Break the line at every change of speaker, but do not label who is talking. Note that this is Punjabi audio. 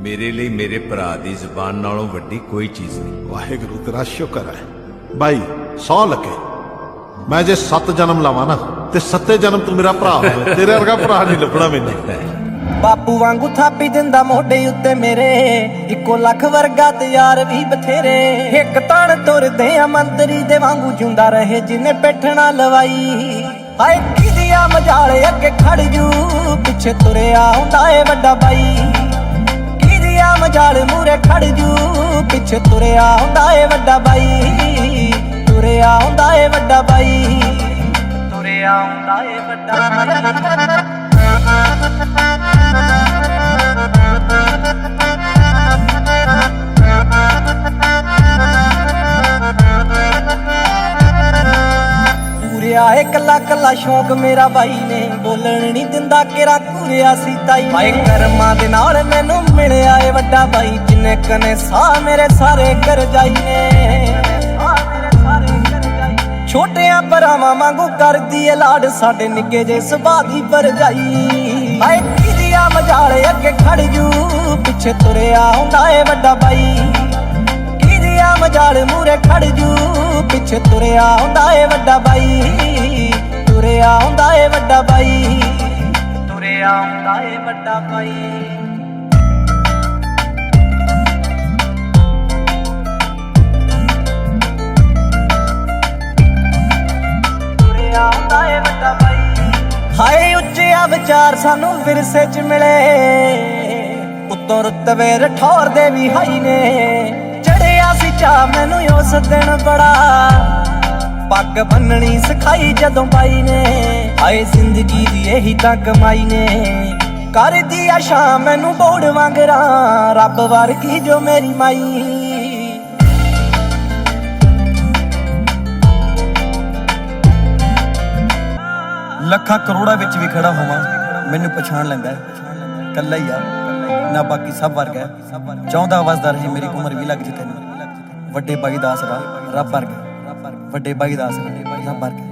ਮੇਰੇ ਲਈ ਮੇਰੇ ਭਰਾ ਦੀ ਜ਼ੁਬਾਨ ਨਾਲੋਂ ਵੱਡੀ ਕੋਈ ਚੀਜ਼ ਨਹੀਂ।
ਵਾਹਿਗੁਰੂ ਤੇਰਾ ਸ਼ੁਕਰ ਹੈ। ਬਾਈ ਸੌ ਲੱਗੇ ਮੈਂ ਜੇ ਸੱਤ ਜਨਮ ਲਾਵਾਂ ਨਾ ਤੇ ਸੱਤੇ ਜਨਮ ਤੂੰ ਮੇਰਾ ਭਰਾ ਹੋਵੇ। ਤੇਰੇ ਵਰਗਾ ਭਰਾ ਨਹੀਂ ਲੱਭਣਾ ਮੈਨੂੰ।
ਬਾਪੂ ਵਾਂਗੂ ਥਾਪੀ ਦਿੰਦਾ ਮੋਢੇ ਉੱਤੇ ਮੇਰੇ। ਇੱਕੋ ਲੱਖ ਵਰਗਾ ਤੇ ਯਾਰ ਵੀ ਬਥੇਰੇ। ਇੱਕ ਤਣ ਤੁਰਦੇ ਆ ਮੰਤਰੀ ਦੇ ਵਾਂਗੂ ਜੁੰਦਾ ਰਹੇ ਜਿਨੇ ਪੈਠਣਾ ਲਵਾਈ। ਹਾਏ ਕਿਦੀਆਂ ਮਜਾਲੇ ਅੱਗੇ ਖੜ ਜੂ ਪਿੱਛੇ ਤੁਰਿਆ ਹੁੰਦਾ ਏ ਵੱਡਾ ਬਾਈ। ਕਿਦੀਆਂ ਮਜਾਲ ਮੂਰੇ ਖੜ ਜੂ। ਪਿੱਛੇ ਤੁਰਿਆ ਹੁੰਦਾ ਏ ਵੱਡਾ ਬਾਈ। ਤੁਰਿਆ ਹੁੰਦਾ ਏ ਵੱਡਾ ਬਾਈ। ਤੁਰਿਆ ਹੁੰਦਾ ਏ ਵੱਡਾ ਬਾਈ। ਪੂਰਿਆ ਇੱਕ ਲੱਖ ਲਾ ਸ਼ੌਕ ਮੇਰਾ ਬਾਈ ਨੇ। ਬੋਲਣ ਨਹੀਂ ਦਿੰਦਾ ਕਿਰਾ ਘੂਰਿਆ ਸੀ ਤਾਈ ਹਾਏ ਕਰਮਾਂ ਦੇ ਨਾਲ ਮੈਨੂੰ ਵੱਡਾ ਬਾਈ ਜਿਨੇ ਕਨੇ ਸਾਹ ਮੇਰੇ ਸਾਰੇ ਕਰ ਜਾਈ ਨੇ ਛੋਟਿਆਂ ਭਰਾਵਾਂ ਵਾਂਗੂ ਕਰਦੀ ਏ ਲਾਡ, ਸਾਡੇ ਨਿੱਕੇ ਜੇ ਸੁਭਾਅ ਦੀ ਪਰਜਾਈ ਹਾਏ ਕਿਦੀਆਂ ਮਜਾਲੇ ਅੱਗੇ ਖੜ ਜੂ, ਪਿੱਛੇ ਤੁਰਿਆ ਹੁੰਦਾ ਏ ਵੱਡਾ ਬਾਈ। ਕਿਦੀਆਂ ਮਜਾਲ ਮੂਰੇ ਖੜ ਜੂ, ਪਿੱਛੇ ਤੁਰਿਆ ਹੁੰਦਾ ਏ ਵੱਡਾ ਬਾਈ। ਤੁਰਿਆ ਹੁੰਦਾ ਏ ਵੱਡਾ ਬਾਈ। ਤੁਰਿਆ ਹੁੰਦਾ ਏ ਵੱਡਾ ਬਾਈ। ਹਾਏ ਵਿਚਾਰ ਸਾਨੂੰ ਵਿਰਸੇ ਚ ਮਿਲੇ। ਉੱਤੋਂ ਰੁਤਬੇ ਰਠੌਰ ਦੇ ਵੀ ਹਾਈ ਨੇ। ਚੜਿਆ ਸੀ ਚਾ ਮੈਨੂੰ ਉਸ ਦਿਨ ਬੜਾ। ਪੱਗ ਬੰਨਣੀ ਸਿਖਾਈ ਜਦੋਂ ਬਾਈ ਨੇ। ਆਏ ਜ਼ਿੰਦਗੀ ਦੀ ਇਹੀ ਤਾਂ ਕਮਾਈ ਨੇ। ਕਰਦੀ ਆ ਸ਼ਾਮ ਮੈਨੂੰ ਬੋੜ ਵਾਂਗਰਾ ਰੱਬ ਵਰਗੀ ਜੋ ਮੇਰੀ ਮਾਈ।
ਲੱਖਾਂ ਕਰੋੜਾਂ ਵਿੱਚ ਵੀ ਖੜਾ ਹੋਵਾਂ, ਮੈਨੂੰ ਪਛਾਣ ਲੈਂਦਾ ਹੈ। ਕੱਲਾ ਹੀ ਆ, ਨਾ ਬਾਕੀ ਸਭ ਵਰਗਾ ਹੈ। ਚਾਹੁੰਦਾ ਵਸਦਾ ਰਹੇ ਮੇਰੀ ਉਮਰ ਵੀ ਲੱਗ ਜੇ ਤੈਨੂੰ। ਵੱਡੇ ਬਾਈ ਦਾ ਆਸਰਾ ਰੱਬ ਵਰਗਾ। ਵੱਡੇ ਬਾਈ ਦਾ ਆਸਰਾ ਰੱਬ ਵਰਗਾ।